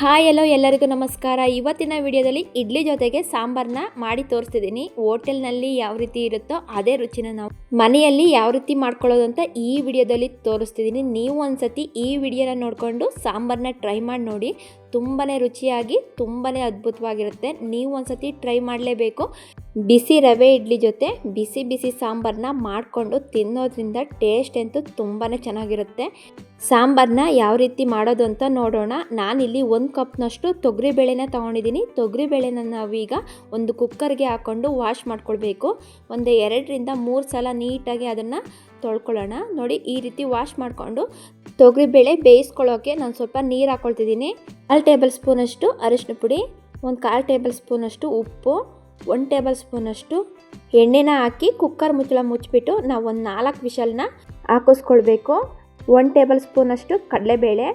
Hi ಎಲ್ಲೋ ಎಲ್ಲರಿಗೂ ನಮಸ್ಕಾರ. ಇವತ್ತಿನ ವಿಡಿಯೋದಲ್ಲಿ ಇಡ್ಲಿ ಜೊತೆಗೆ ಸಾಂಬಾರನ್ನ ಮಾಡಿ ತೋರಿಸ್ತಿದ್ದೀನಿ. ಹೋಟೆಲ್ನಲ್ಲಿ ಯಾವ ರೀತಿ ಇರುತ್ತೋ ಅದೇ ರುಚಿನ ನಾವು ಮನೆಯಲ್ಲಿ ಯಾವ ರೀತಿ ಮಾಡ್ಕೊಳ್ಳೋದು ಅಂತ ಈ ವಿಡಿಯೋದಲ್ಲಿ ತೋರಿಸ್ತಿದ್ದೀನಿ. ನೀವು ಒಂದ್ಸತಿ ಈ ವಿಡಿಯೋನ ನೋಡಿಕೊಂಡು ಸಾಂಬಾರನ್ನ ಟ್ರೈ ಮಾಡಿ ನೋಡಿ. ತುಂಬಾ ರುಚಿಯಾಗಿ ತುಂಬಾ ಅದ್ಭುತವಾಗಿರುತ್ತೆ. ನೀವು ಒಂದ್ಸತಿ ಟ್ರೈ ಮಾಡಲೇಬೇಕು. ಬಿಸಿ ರವೆ ಇಡ್ಲಿ ಜೊತೆ ಬಿಸಿ ಬಿಸಿ ಸಾಂಬಾರನ್ನ ಮಾಡಿಕೊಂಡು ತಿನ್ನೋದ್ರಿಂದ ಟೇಸ್ಟ್ ಅಂತೂ ತುಂಬಾ ಚೆನ್ನಾಗಿರುತ್ತೆ. ಸಾಂಬಾರನ್ನ ಯಾವ ರೀತಿ ಮಾಡೋದು ಅಂತ ನೋಡೋಣ. ನಾನಿಲ್ಲಿ ಒಂದು ಕಪ್ನಷ್ಟು ತೊಗರಿಬೇಳೆನ ತೊಗೊಂಡಿದ್ದೀನಿ. ತೊಗರಿಬೇಳೆನ ನಾವೀಗ ಒಂದು ಕುಕ್ಕರ್ಗೆ ಹಾಕ್ಕೊಂಡು ವಾಶ್ ಮಾಡ್ಕೊಳ್ಬೇಕು. ಒಂದು ಎರಡರಿಂದ ಮೂರು ಸಲ ನೀಟಾಗಿ ಅದನ್ನು ತೊಳ್ಕೊಳ್ಳೋಣ. ನೋಡಿ ಈ ರೀತಿ ವಾಶ್ ಮಾಡಿಕೊಂಡು ತೊಗರಿಬೇಳೆ ಬೇಯಿಸ್ಕೊಳ್ಳೋಕೆ ನಾನು ಸ್ವಲ್ಪ ನೀರು ಹಾಕ್ಕೊಳ್ತಿದ್ದೀನಿ ಕಾಲು ಟೇಬಲ್ ಸ್ಪೂನಷ್ಟು ಅರಿಶಿನ ಪುಡಿ, ಒಂದು ಕಾಲು ಟೇಬಲ್ ಸ್ಪೂನಷ್ಟು ಉಪ್ಪು, ಒಂದು ಟೇಬಲ್ ಸ್ಪೂನಷ್ಟು ಎಣ್ಣೆನ ಹಾಕಿ ಕುಕ್ಕರ್ ಮುಚ್ಚಳ ಮುಚ್ಚಿಬಿಟ್ಟು ನಾವು ಒಂದು ನಾಲ್ಕು ವಿಷಲ್ನ ಹಾಕಿಸ್ಕೊಳ್ಬೇಕು. ಒಂದು ಟೇಬಲ್ ಸ್ಪೂನಷ್ಟು ಕಡಲೆಬೇಳೆ,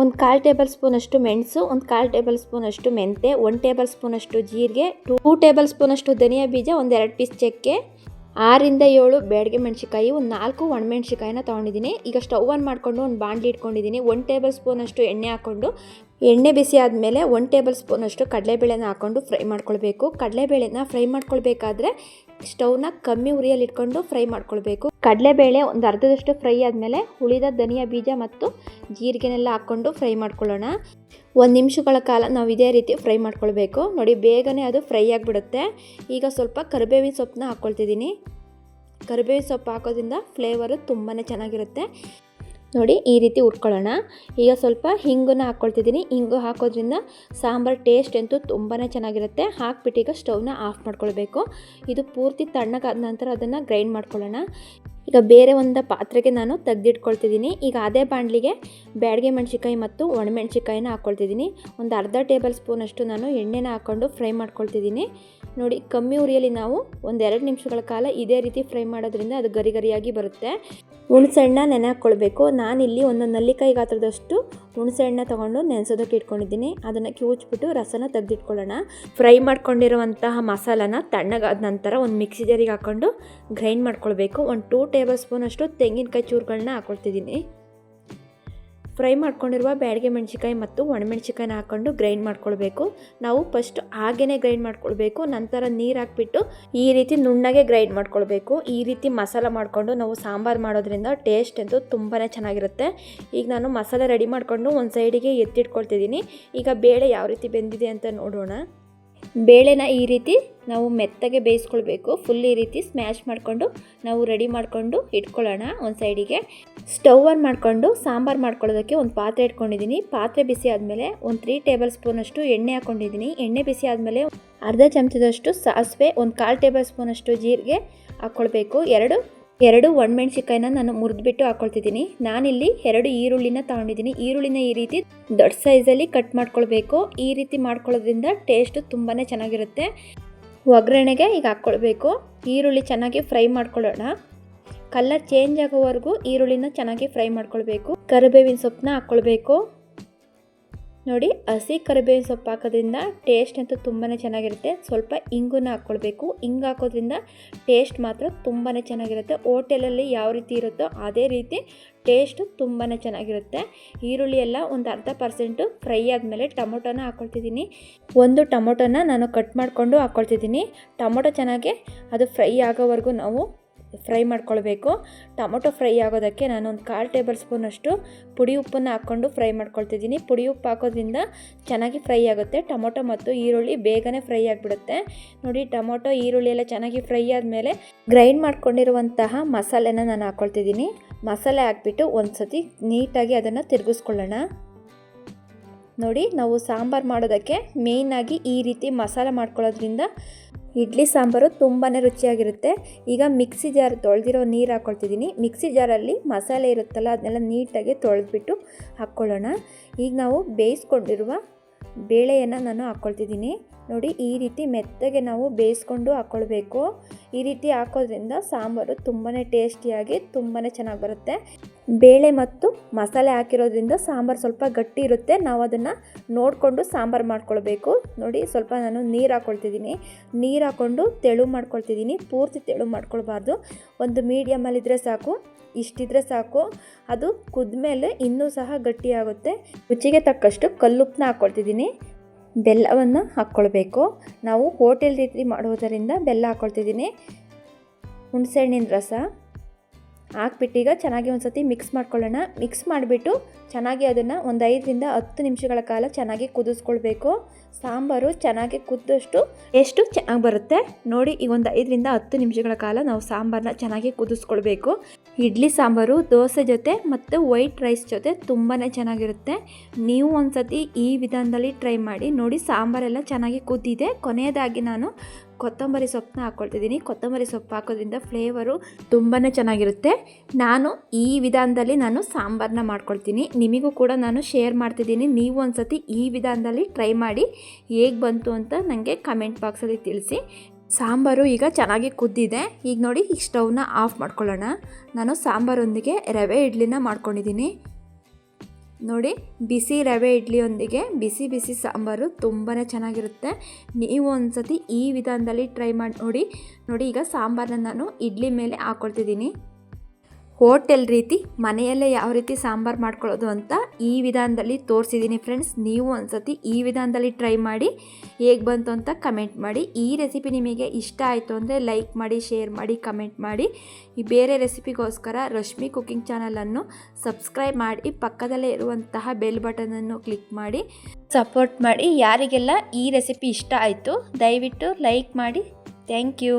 ಒಂದು ಕಾಲು ಟೇಬಲ್ ಸ್ಪೂನಷ್ಟು ಮೆಣಸು, ಒಂದು ಕಾಲು ಟೇಬಲ್ ಸ್ಪೂನಷ್ಟು ಮೆಂತೆ ಒಂದು ಟೇಬಲ್ ಸ್ಪೂನಷ್ಟು ಜೀರಿಗೆ, ಟೂ ಟೇಬಲ್ ಸ್ಪೂನಷ್ಟು ಧನಿಯಾ ಬೀಜ, ಒಂದು ಎರಡು ಪೀಸ್ ಚಕ್ಕೆ ಆರಿಂದ ಏಳು ಬೇಡಿಗೆ ಮೆಣಸಿಕಾಯಿ ಒಂದು ನಾಲ್ಕು ಒಣಮೆಣ್ಸಿಕಾಯಿನ ತೊಗೊಂಡಿದ್ದೀನಿ. ಈಗ ಸ್ಟವ್ ಆನ್ ಮಾಡಿಕೊಂಡು ಒಂದು ಬಾಂಡ್ಲಿ ಇಟ್ಕೊಂಡಿದ್ದೀನಿ. ಒಂದು ಟೇಬಲ್ ಸ್ಪೂನಷ್ಟು ಎಣ್ಣೆ ಹಾಕ್ಕೊಂಡು, ಎಣ್ಣೆ ಬಿಸಿ ಆದಮೇಲೆ ಒಂದು ಟೇಬಲ್ ಸ್ಪೂನಷ್ಟು ಕಡಲೆಬೇಳೆನ ಹಾಕ್ಕೊಂಡು ಫ್ರೈ ಮಾಡ್ಕೊಳ್ಬೇಕು. ಕಡಲೆಬೇಳೆನ ಫ್ರೈ ಮಾಡ್ಕೊಳ್ಬೇಕಾದ್ರೆ ಸ್ಟವ್ನ ಕಮ್ಮಿ ಉರಿಯಲ್ಲಿ ಇಟ್ಕೊಂಡು ಫ್ರೈ ಮಾಡ್ಕೊಳ್ಬೇಕು. ಕಡಲೆಬೇಳೆ ಒಂದು ಅರ್ಧದಷ್ಟು ಫ್ರೈ ಆದಮೇಲೆ ಉಳಿದ ಧನಿಯಾ ಬೀಜ ಮತ್ತು ಜೀರಿಗೆನೆಲ್ಲ ಹಾಕ್ಕೊಂಡು ಫ್ರೈ ಮಾಡ್ಕೊಳ್ಳೋಣ. ಒಂದು ನಿಮಿಷಗಳ ಕಾಲ ನಾವು ಇದೇ ರೀತಿ ಫ್ರೈ ಮಾಡ್ಕೊಳ್ಬೇಕು. ನೋಡಿ, ಬೇಗನೆ ಅದು ಫ್ರೈ ಆಗಿಬಿಡುತ್ತೆ. ಈಗ ಸ್ವಲ್ಪ ಕರಿಬೇವಿನ ಸೊಪ್ಪನ್ನ ಹಾಕ್ಕೊಳ್ತಿದ್ದೀನಿ ಕರಿಬೇವಿನ ಸೊಪ್ಪು ಹಾಕೋದ್ರಿಂದ ಫ್ಲೇವರು ತುಂಬಾ ಚೆನ್ನಾಗಿರುತ್ತೆ. ನೋಡಿ ಈ ರೀತಿ ಉಟ್ಕೊಳ್ಳೋಣ ಈಗ ಸ್ವಲ್ಪ ಹಿಂಗನ್ನು ಹಾಕ್ಕೊಳ್ತಿದ್ದೀನಿ. ಹಿಂಗು ಹಾಕೋದ್ರಿಂದ ಸಾಂಬಾರು ಟೇಸ್ಟ್ ಅಂತೂ ತುಂಬಾ ಚೆನ್ನಾಗಿರುತ್ತೆ. ಹಾಕ್ಬಿಟ್ಟು ಈಗ ಸ್ಟವ್ನ ಆಫ್ ಮಾಡ್ಕೊಳ್ಬೇಕು. ಇದು ಪೂರ್ತಿ ತಣ್ಣಗಾದ ನಂತರ ಅದನ್ನು ಗ್ರೈಂಡ್ ಮಾಡ್ಕೊಳ್ಳೋಣ. ಈಗ ಬೇರೆ ಒಂದು ಪಾತ್ರೆಗೆ ನಾನು ತೆಗೆದಿಟ್ಕೊಳ್ತಿದ್ದೀನಿ. ಈಗ ಅದೇ ಬಾಣಲಿಗೆ ಬ್ಯಾಡಿಗೆ ಮೆಣಸಿಕಾಯಿ ಮತ್ತು ಒಣಮೆಣ್ಸಿಕಾಯಿನ ಹಾಕ್ಕೊಳ್ತಿದ್ದೀನಿ. ಒಂದು ಅರ್ಧ ಟೇಬಲ್ ಸ್ಪೂನಷ್ಟು ನಾನು ಎಣ್ಣೆನ ಹಾಕ್ಕೊಂಡು ಫ್ರೈ ಮಾಡ್ಕೊಳ್ತಿದ್ದೀನಿ. ನೋಡಿ, ಕಮ್ಮಿ ಉರಿಯಲ್ಲಿ ನಾವು ಒಂದು ಎರಡು ನಿಮಿಷಗಳ ಕಾಲ ಇದೇ ರೀತಿ ಫ್ರೈ ಮಾಡೋದ್ರಿಂದ ಅದು ಗರಿ ಗರಿಯಾಗಿ ಬರುತ್ತೆ. ಹುಣಸೆಹಣ್ಣ ನೆನೆ ಹಾಕ್ಕೊಳ್ಬೇಕು ನಾನಿಲ್ಲಿ ಒಂದು ನಲ್ಲಿಕಾಯಿ ಗಾತ್ರದಷ್ಟು ಹುಣಸೆಹಣ್ಣ ತೊಗೊಂಡು ನೆನೆಸೋದಕ್ಕೆ ಇಟ್ಕೊಂಡಿದ್ದೀನಿ. ಅದನ್ನು ಕಿವುಚ್ಬಿಟ್ಟು ರಸನ ತೆಗೆದಿಟ್ಕೊಳ್ಳೋಣ. ಫ್ರೈ ಮಾಡ್ಕೊಂಡಿರುವಂತಹ ಮಸಾಲಾನ ತಣ್ಣಗಾದ ನಂತರ ಒಂದು ಮಿಕ್ಸಿ ಜಾರಿಗೆ ಹಾಕ್ಕೊಂಡು ಗ್ರೈಂಡ್ ಮಾಡ್ಕೊಳ್ಬೇಕು. ಒಂದು ಟೂ ಟೇಬಲ್ ಸ್ಪೂನಷ್ಟು ತೆಂಗಿನಕಾಯಿ ಚೂರುಗಳನ್ನ ಹಾಕ್ಕೊಳ್ತಿದ್ದೀನಿ. ಫ್ರೈ ಮಾಡ್ಕೊಂಡಿರುವ ಬ್ಯಾಡಿಗೆ ಮೆಣಸಿಕಾಯಿ ಮತ್ತು ಒಣಮೆಣ್ಸಿಕಾಯಿನ ಹಾಕ್ಕೊಂಡು ಗ್ರೈಂಡ್ ಮಾಡ್ಕೊಳ್ಬೇಕು. ನಾವು ಫಸ್ಟ್ ಹಾಗೇ ಗ್ರೈಂಡ್ ಮಾಡ್ಕೊಳ್ಬೇಕು, ನಂತರ ನೀರು ಹಾಕ್ಬಿಟ್ಟು ಈ ರೀತಿ ನುಣ್ಣಗೆ ಗ್ರೈಂಡ್ ಮಾಡ್ಕೊಳ್ಬೇಕು. ಈ ರೀತಿ ಮಸಾಲ ಮಾಡಿಕೊಂಡು ನಾವು ಸಾಂಬಾರು ಮಾಡೋದ್ರಿಂದ ಟೇಸ್ಟ್ ಅಂತೂ ತುಂಬಾ ಚೆನ್ನಾಗಿರುತ್ತೆ. ಈಗ ನಾನು ಮಸಾಲೆ ರೆಡಿ ಮಾಡಿಕೊಂಡು ಒಂದು ಸೈಡಿಗೆ ಎತ್ತಿಟ್ಕೊಳ್ತಿದ್ದೀನಿ. ಈಗ ಬೇಳೆ ಯಾವ ರೀತಿ ಬೆಂದಿದೆ ಅಂತ ನೋಡೋಣ. ಬೇಳೆನ ಈ ರೀತಿ ನಾವು ಮೆತ್ತಗೆ ಬೇಯಿಸ್ಕೊಳ್ಬೇಕು. ಫುಲ್ ಈ ರೀತಿ ಸ್ಮ್ಯಾಶ್ ಮಾಡಿಕೊಂಡು ನಾವು ರೆಡಿ ಮಾಡಿಕೊಂಡು ಇಟ್ಕೊಳ್ಳೋಣ ಒಂದು ಸೈಡಿಗೆ ಸ್ಟವ್ ಆನ್ ಮಾಡಿಕೊಂಡು ಸಾಂಬಾರು ಮಾಡ್ಕೊಳ್ಳೋದಕ್ಕೆ ಒಂದು ಪಾತ್ರೆ ಇಟ್ಕೊಂಡಿದ್ದೀನಿ. ಪಾತ್ರೆ ಬಿಸಿ ಆದಮೇಲೆ ಒಂದು ತ್ರೀ ಟೇಬಲ್ ಸ್ಪೂನಷ್ಟು ಎಣ್ಣೆ ಹಾಕ್ಕೊಂಡಿದ್ದೀನಿ ಎಣ್ಣೆ ಬಿಸಿ ಆದಮೇಲೆ ಅರ್ಧ ಚಮಚದಷ್ಟು ಸಾಸಿವೆ, ಒಂದು ಕಾಲು ಟೇಬಲ್ ಸ್ಪೂನಷ್ಟು ಜೀರಿಗೆ ಹಾಕ್ಕೊಳ್ಬೇಕು. ಎರಡು ಎರಡು ಒಣಮೆಣ್ಸಿಕಾಯಿನ ನಾನು ಮುರಿದ್ಬಿಟ್ಟು ಹಾಕ್ಕೊಳ್ತಿದ್ದೀನಿ ನಾನಿಲ್ಲಿ ಎರಡು ಈರುಳ್ಳಿನ ತಗೊಂಡಿದ್ದೀನಿ. ಈರುಳ್ಳಿನ ಈ ರೀತಿ ದೊಡ್ಡ ಸೈಜಲ್ಲಿ ಕಟ್ ಮಾಡ್ಕೊಳ್ಬೇಕು. ಈ ರೀತಿ ಮಾಡ್ಕೊಳ್ಳೋದ್ರಿಂದ ಟೇಸ್ಟು ತುಂಬಾ ಚೆನ್ನಾಗಿರುತ್ತೆ. ಒಗ್ಗರಣೆಗೆ ಈಗ ಹಾಕ್ಕೊಳ್ಬೇಕು. ಈರುಳ್ಳಿ ಚೆನ್ನಾಗಿ ಫ್ರೈ ಮಾಡ್ಕೊಳ್ಳೋಣ. ಕಲರ್ ಚೇಂಜ್ ಆಗೋವರೆಗೂ ಈರುಳ್ಳಿನ ಚೆನ್ನಾಗಿ ಫ್ರೈ ಮಾಡ್ಕೊಳ್ಬೇಕು. ಕರಿಬೇವಿನ ಸೊಪ್ಪನ್ನ ಹಾಕ್ಕೊಳ್ಬೇಕು. ನೋಡಿ ಹಸಿ ಕರಿಬೇವಿನ ಸೊಪ್ಪು ಹಾಕೋದ್ರಿಂದ ಟೇಸ್ಟ್ ಅಂತೂ ತುಂಬಾ ಚೆನ್ನಾಗಿರುತ್ತೆ. ಸ್ವಲ್ಪ ಇಂಗುನ ಹಾಕ್ಕೊಳ್ಬೇಕು. ಹಿಂಗೆ ಹಾಕೋದ್ರಿಂದ ಟೇಸ್ಟ್ ಮಾತ್ರ ತುಂಬಾ ಚೆನ್ನಾಗಿರುತ್ತೆ. ಹೋಟೆಲಲ್ಲಿ ಯಾವ ರೀತಿ ಇರುತ್ತೋ ಅದೇ ರೀತಿ ಟೇಸ್ಟ್ ತುಂಬಾ ಚೆನ್ನಾಗಿರುತ್ತೆ. ಈರುಳ್ಳಿ ಎಲ್ಲ ಒಂದು ಅರ್ಧ ಪರ್ಸೆಂಟು ಫ್ರೈ ಆದಮೇಲೆ ಟೊಮೊಟೊನ ಹಾಕ್ಕೊಳ್ತಿದ್ದೀನಿ. ಒಂದು ಟೊಮೊಟೊನ ನಾನು ಕಟ್ ಮಾಡಿಕೊಂಡು ಹಾಕ್ಕೊಳ್ತಿದ್ದೀನಿ. ಟೊಮೊಟೊ ಚೆನ್ನಾಗಿ ಅದು ಫ್ರೈ ಆಗೋವರೆಗೂ ನಾವು ಫ್ರೈ ಮಾಡ್ಕೊಳ್ಬೇಕು. ಟೊಮೊಟೊ ಫ್ರೈ ಆಗೋದಕ್ಕೆ ನಾನು ಒಂದು ಕಾಲು ಟೇಬಲ್ ಸ್ಪೂನಷ್ಟು ಪುಡಿ ಉಪ್ಪನ್ನು ಹಾಕ್ಕೊಂಡು ಫ್ರೈ ಮಾಡ್ಕೊಳ್ತಿದ್ದೀನಿ. ಪುಡಿ ಉಪ್ಪು ಹಾಕೋದ್ರಿಂದ ಚೆನ್ನಾಗಿ ಫ್ರೈ ಆಗುತ್ತೆ. ಟೊಮೊಟೊ ಮತ್ತು ಈರುಳ್ಳಿ ಬೇಗನೆ ಫ್ರೈ ಆಗಿಬಿಡುತ್ತೆ. ನೋಡಿ, ಟೊಮೊಟೊ, ಈರುಳ್ಳಿ ಎಲ್ಲ ಚೆನ್ನಾಗಿ ಫ್ರೈ ಆದಮೇಲೆ ಗ್ರೈಂಡ್ ಮಾಡ್ಕೊಂಡಿರುವಂತಹ ಮಸಾಲೆನ ನಾನು ಹಾಕ್ಕೊಳ್ತಿದ್ದೀನಿ ಮಸಾಲೆ ಹಾಕ್ಬಿಟ್ಟು ಒಂದು ಸತಿ ನೀಟಾಗಿ ಅದನ್ನು ತಿರುಗಿಸ್ಕೊಳ್ಳೋಣ. ನೋಡಿ, ನಾವು ಸಾಂಬಾರು ಮಾಡೋದಕ್ಕೆ ಮೇಯ್ನಾಗಿ ಈ ರೀತಿ ಮಸಾಲೆ ಮಾಡ್ಕೊಳ್ಳೋದ್ರಿಂದ ಇಡ್ಲಿ ಸಾಂಬಾರು ತುಂಬಾ ರುಚಿಯಾಗಿರುತ್ತೆ. ಈಗ ಮಿಕ್ಸಿ ಜಾರ್ ತೊಳೆದಿರೋ ನೀರು ಹಾಕ್ಕೊಳ್ತಿದ್ದೀನಿ ಮಿಕ್ಸಿ ಜಾರಲ್ಲಿ ಮಸಾಲೆ ಇರುತ್ತಲ್ಲ, ಅದನ್ನೆಲ್ಲ ನೀಟಾಗಿ ತೊಳೆದ್ಬಿಟ್ಟು ಹಾಕ್ಕೊಳ್ಳೋಣ. ಈಗ ನಾವು ಬೇಯಿಸ್ಕೊಂಡಿರುವ ಬೇಳೆಯನ್ನು ನಾನು ಹಾಕ್ಕೊಳ್ತಿದ್ದೀನಿ ನೋಡಿ, ಈ ರೀತಿ ಮೆತ್ತಗೆ ನಾವು ಬೇಯಿಸ್ಕೊಂಡು ಹಾಕ್ಕೊಳ್ಬೇಕು ಈ ರೀತಿ ಹಾಕೋದ್ರಿಂದ ಸಾಂಬಾರು ತುಂಬಾ ಟೇಸ್ಟಿಯಾಗಿ ತುಂಬಾ ಚೆನ್ನಾಗಿ ಬರುತ್ತೆ. ಬೇಳೆ ಮತ್ತು ಮಸಾಲೆ ಹಾಕಿರೋದ್ರಿಂದ ಸಾಂಬಾರು ಸ್ವಲ್ಪ ಗಟ್ಟಿ ಇರುತ್ತೆ. ನಾವು ಅದನ್ನು ನೋಡಿಕೊಂಡು ಸಾಂಬಾರು ಮಾಡ್ಕೊಳ್ಬೇಕು. ನೋಡಿ, ಸ್ವಲ್ಪ ನಾನು ನೀರು ಹಾಕ್ಕೊಳ್ತಿದ್ದೀನಿ ನೀರು ಹಾಕ್ಕೊಂಡು ತೆಳು ಮಾಡ್ಕೊಳ್ತಿದ್ದೀನಿ. ಪೂರ್ತಿ ತೆಳು ಮಾಡ್ಕೊಳ್ಬಾರ್ದು. ಒಂದು ಮೀಡಿಯಮಲ್ಲಿದ್ದರೆ ಸಾಕು, ಇಷ್ಟಿದ್ರೆ ಸಾಕು. ಅದು ಕುದ್ಮೇಲೆ ಇನ್ನೂ ಸಹ ಗಟ್ಟಿಯಾಗುತ್ತೆ ರುಚಿಗೆ ತಕ್ಕಷ್ಟು ಕಲ್ಲುಪ್ಪನ್ನ ಹಾಕ್ಕೊಳ್ತಿದ್ದೀನಿ ಬೆಲ್ಲವನ್ನು ಹಾಕ್ಕೊಳ್ಬೇಕು. ನಾವು ಹೋಟೆಲ್ ರೀತಿ ಮಾಡುವುದರಿಂದ ಬೆಲ್ಲ ಹಾಕ್ಕೊಳ್ತಿದ್ದೀನಿ. ಹುಣಸೆಹಣ್ಣಿನ ರಸ. ಹಾಕ್ಬಿಟ್ಟೀಗ ಚೆನ್ನಾಗಿ ಒಂದು ಸತಿ ಮಿಕ್ಸ್ ಮಾಡ್ಕೊಳ್ಳೋಣ. ಮಿಕ್ಸ್ ಮಾಡಿಬಿಟ್ಟು ಚೆನ್ನಾಗಿ ಅದನ್ನು ಒಂದು ಐದರಿಂದ ಹತ್ತು ನಿಮಿಷಗಳ ಕಾಲ ಚೆನ್ನಾಗಿ ಕುದಿಸ್ಕೊಳ್ಬೇಕು. ಸಾಂಬಾರು ಚೆನ್ನಾಗಿ ಕುದ್ದಷ್ಟು ಎಷ್ಟು ಚೆನ್ನಾಗಿ ಬರುತ್ತೆ? ನೋಡಿ ಈಗ ಒಂದು ಐದರಿಂದ ಹತ್ತು ನಿಮಿಷಗಳ ಕಾಲ ನಾವು ಸಾಂಬಾರನ್ನ ಚೆನ್ನಾಗಿ ಕುದಿಸ್ಕೊಳ್ಬೇಕು. ಇಡ್ಲಿ ಸಾಂಬಾರು, ದೋಸೆ ಜೊತೆ ಮತ್ತು ವೈಟ್ ರೈಸ್ ಜೊತೆ ತುಂಬಾ ಚೆನ್ನಾಗಿರುತ್ತೆ. ನೀವು ಒಂದು ಸತಿ ಈ ವಿಧಾನದಲ್ಲಿ ಟ್ರೈ ಮಾಡಿ ನೋಡಿ, ಸಾಂಬಾರೆಲ್ಲ ಚೆನ್ನಾಗಿ ಕುದ್ದಿದೆ. ಕೊನೆಯದಾಗಿ ನಾನು ಕೊತ್ತಂಬರಿ ಸೊಪ್ಪನ್ನ ಹಾಕ್ಕೊಳ್ತಿದ್ದೀನಿ ಕೊತ್ತಂಬರಿ ಸೊಪ್ಪು ಹಾಕೋದ್ರಿಂದ ಫ್ಲೇವರು ತುಂಬಾ ಚೆನ್ನಾಗಿರುತ್ತೆ. ನಾನು ಈ ವಿಧಾನದಲ್ಲಿ ನಾನು ಸಾಂಬಾರನ್ನ ಮಾಡ್ಕೊಳ್ತೀನಿ. ನಿಮಗೂ ಕೂಡ ನಾನು ಶೇರ್ ಮಾಡ್ತಿದ್ದೀನಿ. ನೀವು ಒಂದು ಸತಿ ಈ ವಿಧಾನದಲ್ಲಿ ಟ್ರೈ ಮಾಡಿ ಹೇಗೆ ಬಂತು ಅಂತ ನನಗೆ ಕಮೆಂಟ್ ಬಾಕ್ಸಲ್ಲಿ ತಿಳಿಸಿ. ಸಾಂಬಾರು ಈಗ ಚೆನ್ನಾಗಿ ಕುದ್ದಿದೆ. ಈಗ ನೋಡಿ ಈ ಸ್ಟವ್ನ ಆಫ್ ಮಾಡ್ಕೊಳ್ಳೋಣ. ನಾನು ಸಾಂಬಾರೊಂದಿಗೆ ರವೆ ಇಡ್ಲಿನ ಮಾಡ್ಕೊಂಡಿದ್ದೀನಿ. ನೋಡಿ, ಬಿಸಿ ರವೆ ಇಡ್ಲಿಯೊಂದಿಗೆ ಬಿಸಿ ಬಿಸಿ ಸಾಂಬಾರು ತುಂಬಾ ಚೆನ್ನಾಗಿರುತ್ತೆ. ನೀವು ಒಂದು ಸತಿ ಈ ವಿಧಾನದಲ್ಲಿ ಟ್ರೈ ಮಾಡಿ, ನೋಡಿ ನೋಡಿ, ಈಗ ಸಾಂಬಾರನ್ನ ನಾನು ಇಡ್ಲಿ ಮೇಲೆ ಹಾಕ್ಕೊಳ್ತಿದ್ದೀನಿ ಹೋಟೆಲ್ ರೀತಿ ಮನೆಯಲ್ಲೇ ಯಾವ ರೀತಿ ಸಾಂಬಾರು ಮಾಡ್ಕೊಳ್ಳೋದು ಅಂತ ಈ ವಿಧಾನದಲ್ಲಿ ತೋರಿಸಿದ್ದೀನಿ ಫ್ರೆಂಡ್ಸ್ ನೀವು ಒಂದ್ಸತಿ ಈ ವಿಧಾನದಲ್ಲಿ ಟ್ರೈ ಮಾಡಿ ಹೇಗೆ ಬಂತು ಅಂತ ಕಮೆಂಟ್ ಮಾಡಿ. ಈ ರೆಸಿಪಿ ನಿಮಗೆ ಇಷ್ಟ ಆಯಿತು ಅಂದರೆ ಲೈಕ್ ಮಾಡಿ ಶೇರ್ ಮಾಡಿ ಕಮೆಂಟ್ ಮಾಡಿ. ಈ ಬೇರೆ ರೆಸಿಪಿಗೋಸ್ಕರ ರಶ್ಮಿ ಕುಕ್ಕಿಂಗ್ ಚಾನಲನ್ನು ಸಬ್ಸ್ಕ್ರೈಬ್ ಮಾಡಿ. ಪಕ್ಕದಲ್ಲೇ ಇರುವಂತಹ ಬೆಲ್ ಬಟನನ್ನು ಕ್ಲಿಕ್ ಮಾಡಿ. ಸಪೋರ್ಟ್ ಮಾಡಿ. ಯಾರಿಗೆಲ್ಲ ಈ ರೆಸಿಪಿ ಇಷ್ಟ ಆಯಿತು ದಯವಿಟ್ಟು ಲೈಕ್ ಮಾಡಿ. Thank you